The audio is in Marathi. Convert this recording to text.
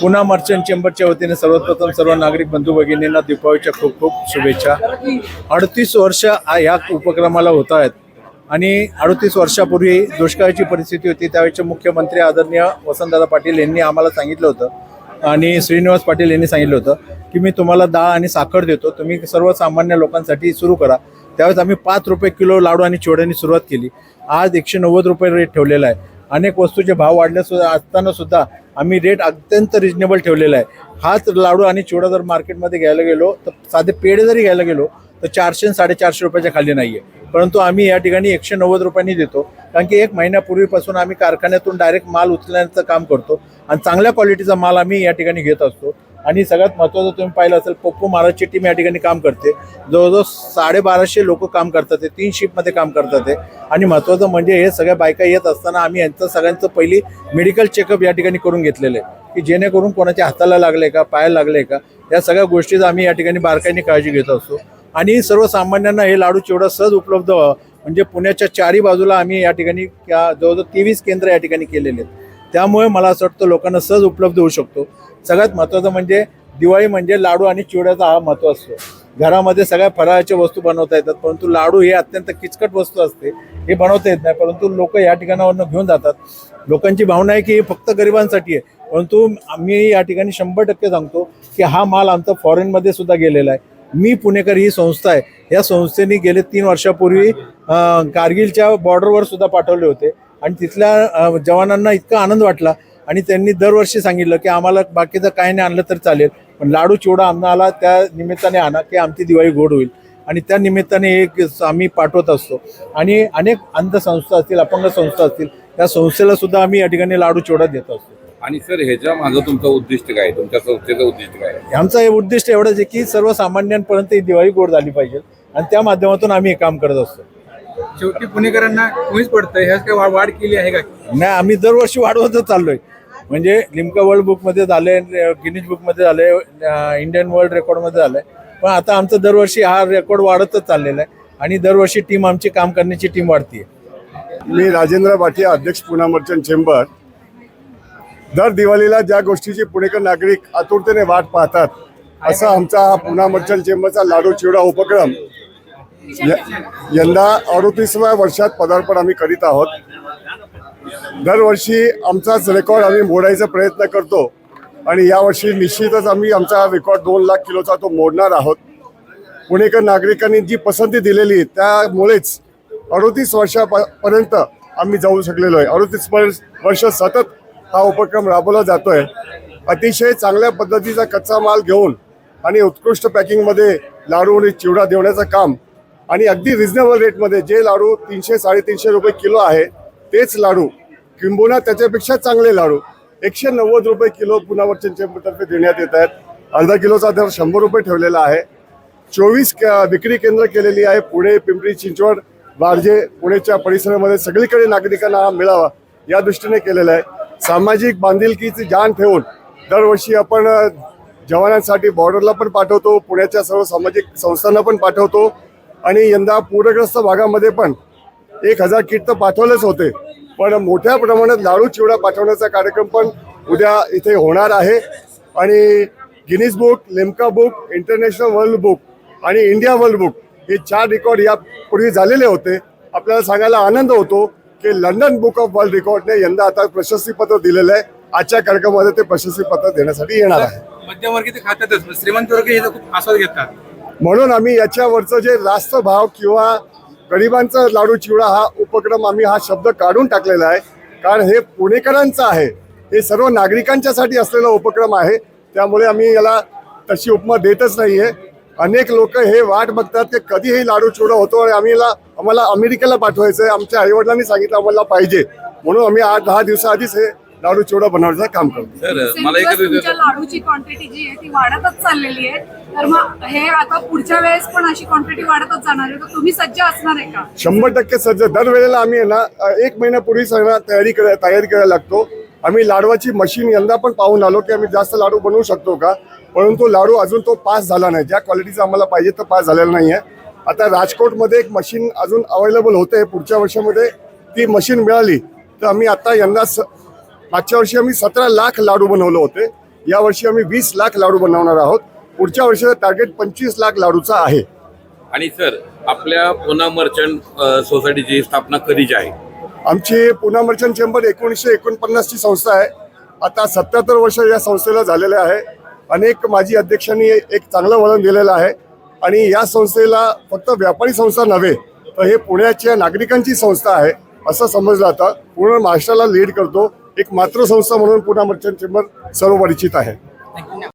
पुन्हा मर्चंट चेंबरच्या वतीने सर्वप्रथम सर्व नागरिक बंधू भगिनींना दीपावलीच्या खूप खूप शुभेच्छा. अडतीस वर्ष ह्या या उपक्रमाला होत आहेत. आणि अडतीस वर्षापूर्वी दुष्काळाची परिस्थिती होती त्यावेळेचे मुख्यमंत्री आदरणीय वसंतदादा पाटील यांनी आम्हाला सांगितलं होतं. आणि श्रीनिवास पाटील यांनी सांगितलं होतं की मी तुम्हाला डाळ आणि साखर देतो तुम्ही सर्वसामान्य लोकांसाठी सुरू करा. त्यावेळेस आम्ही पाच रुपये किलो लाडू आणि चिवड्यांनी सुरुवात केली. आज एकशे नव्वद रुपये रेट ठेवलेला आहे. अनेक वस्तूचे भाव वाढले सुद्धा असताना सुद्धा आम्ही रेट अत्यंत रिजनेबल ठेवलेला आहे. हाच लाडू आणि चिवडा जर मार्केटमध्ये घ्यायला गेलो तर साधे पेढे जरी घ्यायला गेलो तर चारशे आणि साडेचारशे रुपयाच्या खाली नाही आहे परंतु आम्ही या ठिकाणी एकशे नव्वद रुपयांनी देतो. कारण की एक महिन्यापूर्वीपासून आम्ही कारखान्यातून डायरेक्ट माल उचलण्याचं काम करतो. आणि चांगल्या क्वालिटीचा माल आम्ही या ठिकाणी घेत असतो. आणि सगळ्यात महत्त्वाचं तुम्ही पाहिलं असेल पप्पू महाराजची टीम या ठिकाणी काम करते. जवळजवळ साडेबाराशे लोक काम करतात ते तीन शिफ्टमध्ये काम करतात ते. आणि महत्त्वाचं म्हणजे हे सगळ्या बायका येत असताना आम्ही यांचं सगळ्यांचं पहिली मेडिकल चेकअप या ठिकाणी करून घेतलेलं आहे. की जेणेकरून कोणाच्या हाताला लागले का पायाला लागले का या सगळ्या गोष्टीचा आम्ही या ठिकाणी बारकाईने काळजी घेत असतो. आणि सर्वसामान्यांना हे लाडू चिवडा सहज उपलब्ध व्हावं. म्हणजे पुण्याच्या चारी बाजूला आम्ही या ठिकाणी जवळजवळ तेवीस केंद्र या ठिकाणी केलेले आहेत. त्यामुळे मला असं वाटतं लोकांना सहज उपलब्ध होऊ शकतो. सगळ्यात महत्त्वाचं म्हणजे दिवाळी म्हणजे लाडू आणि चिवड्याचा हा महत्त्व असतो. घरामध्ये सगळ्या फराळाच्या वस्तू बनवता येतात परंतु लाडू हे अत्यंत किचकट वस्तू असते. हे बनवता येत नाही परंतु लोक या ठिकाणावरनं घेऊन जातात. लोकांची भावना आहे की हे फक्त गरिबांसाठी आहे. परंतु आम्ही या ठिकाणी शंभर टक्के सांगतो की हा माल आमचा फॉरेनमध्ये सुद्धा गेलेला आहे. मी पुणेकर ही संस्था आहे. या संस्थेने गेले तीन वर्षापूर्वी कारगिलच्या बॉर्डरवर सुद्धा पाठवले होते. आणि तिथल्या जवानांना इतका आनंद वाटला. आणि त्यांनी दरवर्षी सांगितलं की आम्हाला बाकीचं काही नाही आणलं तर चालेल. पण लाडू चिवडा आम्हाला त्या निमित्ताने आणा की आमची दिवाळी गोड होईल. आणि त्या निमित्ताने एक आम्ही पाठवत असतो. आणि अनेक अंधसंस्था असतील अपंग संस्था असतील त्या संस्थेला सुद्धा आम्ही या ठिकाणी लाडू चिवडा देत असतो. आणि सर ह्याच्या माझं तुमचं उद्दिष्ट काय? तुमच्या संस्थेचं उद्दिष्ट काय? आमचं हे उद्दिष्ट एवढंच आहे की सर्वसामान्यांपर्यंत ही दिवाळी गोड झाली पाहिजे. आणि त्या माध्यमातून आम्ही हे काम करत असतो. शेवटी पुणेकरांना कमीच पडतंय? ह्याच काय वाढ वाढ केली आहे का? नाही आम्ही दरवर्षी वाढवतच चाललोय. म्हणजे लिमका वर्ल्ड बुकमध्ये झाले गिनीज बुकमध्ये झाले इंडियन वर्ल्ड रेकॉर्डमध्ये झालंय. पण आता आमचं दरवर्षी हा रेकॉर्ड वाढतच चाललेला आहे आणि दरवर्षी टीम आमची काम करण्याची टीम वाढतीये. मी राजेंद्र भाटिया अध्यक्ष पुणा मर्चंट चेंबर दर दिवाळीला ज्या गोष्टीची पुणेकर नागरिक आतुरतेने वाट पाहतात असा आमचा हा पुणा मर्चंट चेंबरचा लाडू चिवडा उपक्रम यंदा अडतीसव्या वर्षात पदार्पण आम्ही करीत आहोत. दरवर्षी आमचाच रेकॉर्ड आम्ही मोडायचा प्रयत्न करतो आणि यावर्षी निश्चितच आम्ही आमचा रेकॉर्ड दोन लाख किलोचा तो मोडणार आहोत. पुणेकर नागरिकांनी जी पसंती दिलेली त्यामुळेच अडतीस वर्षापर्यंत आम्ही जाऊ शकलेलो आहे. अडतीस वर्ष सतत हा उपक्रम राबवला जातोय. अतिशय चांगल्या पद्धतीचा कच्चा माल घेऊन आणि उत्कृष्ट पॅकिंगमध्ये लाडू आणि चिवडा देण्याचं काम आणि अगदी रिझनेबल रेटमध्ये जे लाडू तीनशे साडेतीनशे रुपये किलो आहे तेच लाडू किंबोना त्याच्यापेक्षा चांगले लाडू एकशे नव्वद रुपये किलो पुनावरचेतर्फे देण्यात येत आहेत. अर्धा किलोचा दर शंभर रुपये ठेवलेला आहे. चोवीस विक्री केंद्र केलेली आहे पुणे पिंपरी चिंचवड वारजे पुणेच्या परिसरामध्ये सगळीकडे नागरिकांना हा मिळावा या दृष्टीने केलेला आहे. सामाजिक बांधिलकीची जाण ठेवून दरवर्षी आपण जवानांसाठी बॉर्डरला पण पाठवतो पुण्याच्या सर्व सामाजिक संस्थांना पण पाठवतो. आणि यंदा पूरग्रस्त भागामध्ये पण एक हजार किट तर पाठवलेच होते. पण मोठ्या प्रमाणात लाडू चिवडा पाठवण्याचा कार्यक्रम पण उद्या इथे होणार आहे. आणि Guinness book Limca book international world book आणि इंडिया वर्ल्ड बुक हे चार रेकॉर्ड यापूर्वी झालेले होते. आपल्याला सांगायला आनंद होतो की लंडन बुक ऑफ वर्ल्ड रेकॉर्डने यंदा आता प्रशस्तीपत्र दिलेलं आहे. आजच्या कार्यक्रमामध्ये ते प्रशस्तीपत्र देण्यासाठी येणार आहे. मध्यमवर्गीय खात्यातच श्रीमंत वर्ग खूप आस्वाद घेतात. म्हणून आम्ही याच्यावरचं जे रास्त भाव किंवा गरिबांचा लाडू चिवडा हा उपक्रम आम्ही हा शब्द काढून टाकलेला आहे. कारण हे पुणेकरांचं आहे. हे सर्व नागरिकांच्यासाठी असलेला उपक्रम आहे. त्यामुळे आम्ही याला तशी उपमा देतच नाही आहे अनेक लोक हे वाट बघतात की कधी हे लाडू चिवडा होतो आणि आम्ही याला आम्हाला अमेरिकेला पाठवायचं आहे आमच्या आईवडिलांनी सांगितलं आम्हाला पाहिजे. म्हणून आम्ही आठ दहा दिवसाआधीच हे लाडू चिवडा बनवण्याचं काम करतो. सर मला तुमच्या विचारायचं- लाडूची क्वांटिटी जी आहे ती वाढतच चाललेली आहे. तर मग हे आता पुढच्या वेळेस पण अशी क्वांटिटी वाढतच जाणार आहे. तर तुम्ही सज्ज असणार आहे का? शंभर टक्के सज्ज. दरवेळेला आम्ही आहे ना एक महिन्यापूर्वी सगळं तयारी करा तयारी करायला लागतो. आम्ही लाडवाची मशीन यंदा पण पाहून आलो की आम्ही जास्त लाडू बनवू शकतो का? परंतु लाडू अजून तो पास झाला नाही. ज्या क्वालिटीचा आम्हाला पाहिजे तो पास झालेला नाही आहे आता राजकोटमध्ये एक मशीन अजून अवेलेबल होते पुढच्या वर्षामध्ये ती मशीन मिळाली तर आम्ही आता यंदा स मागच्या वर्षी आम्ही सतरा लाख लाडू बनवले होते. यावर्षी आम्ही वीस लाख लाडू बनवणार आहोत. पुढच्या वर्षीचं टार्गेट पंचवीस लाख लाडूचा आहे. आणि सर आपल्या पुन्हा मर्चंट सोसायटीची स्थापना कधीची आहे? आमची पुणा मर्चंट चेंबर एकोणीसशे एकोणपन्नासची संस्था आहे. आता सत्याहत्तर वर्ष या संस्थेला झालेले आहे. अनेक माजी अध्यक्षांनी एक चांगलं वळण दिलेलं आहे. आणि या संस्थेला फक्त व्यापारी संस्था नव्हे तर हे पुण्याच्या नागरिकांची संस्था आहे असं समजलं जातं. पूर्ण महाराष्ट्राला लीड करतो. एक मातृसंस्था म्हणून पुन्हा मर्चंट चेंबर सर्व परिचित आहे.